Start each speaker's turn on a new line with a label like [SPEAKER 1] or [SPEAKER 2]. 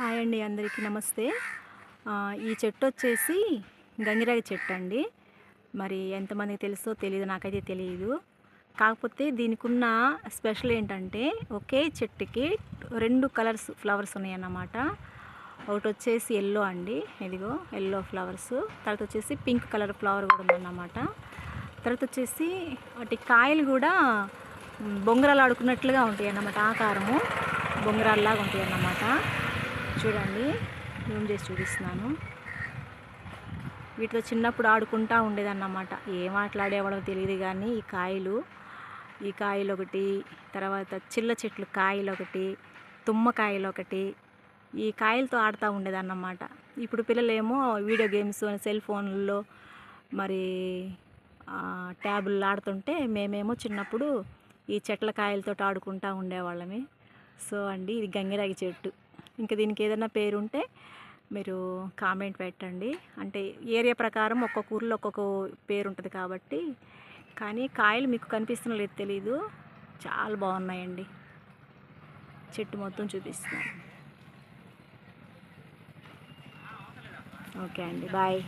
[SPEAKER 1] Hi అండి అందరికీ నమస్తే. ఈ చెట్టు వచ్చేసి గంగిరాగి చెట్టు అండి. మరి ఎంతమందికి తెలుసో తెలియదు నాకైతే తెలియదు కాకపోతే దీనికి ఉన్న స్పెషల్ ఏంటంటే ఒకే చెట్టుకి రెండు కలర్స్ ఫ్లవర్స్ ఉన్నాయన్నమాట. ఒకటి వచ్చేసి ఎల్లో అండి ఇదిగో ఎల్లో ఫ్లవర్స్. తర్వాత వచ్చేసి పింక్ కలర్ ఫ్లవర్ కూడా ఉందన్నమాట. తర్వాత వచ్చేసి వాటి కాయలు కూడా బొంగరాలు ఆడుకున్నట్లుగా ఉంటాయి అన్నమాట ఆకారము బొంగరాల్లాగా ఉంటాయి అన్నమాట చూడండి జూమ్ చేసి చూపిస్తున్నాను. వీటితో చిన్నప్పుడు ఆడుకుంటా ఉండేదన్నమాట. ఏం ఆటలాడేవాడో తెలియదు కానీ ఈ కాయలు ఈ కాయలు ఒకటి తర్వాత చిల్ల చెట్లు కాయలు ఒకటి తుమ్మకాయలు ఒకటి ఈ కాయలతో ఆడుతూ ఉండేదన్నమాట. ఇప్పుడు పిల్లలేమో వీడియో గేమ్స్ సెల్ ఫోన్లలో మరి ట్యాబుల్లో ఆడుతుంటే మేమేమో చిన్నప్పుడు ఈ చెట్ల కాయలతో ఆడుకుంటూ ఉండేవాళ్ళమే. సో అండి ఇది గంగిరాగి చెట్టు. ఇంకా దీనికి ఏదైనా పేరు ఉంటే మీరు కామెంట్ పెట్టండి. అంటే ఏరియా ప్రకారం ఒక్కొక్క ఊర్లో ఒక్కొక్క పేరు ఉంటుంది కాబట్టి. కానీ కాయలు మీకు కనిపిస్తున్న లేదు తెలీదు. చాలా బాగున్నాయండి. చెట్టు మొత్తం చూపిస్తున్నాను. ఓకే అండి. బాయ్.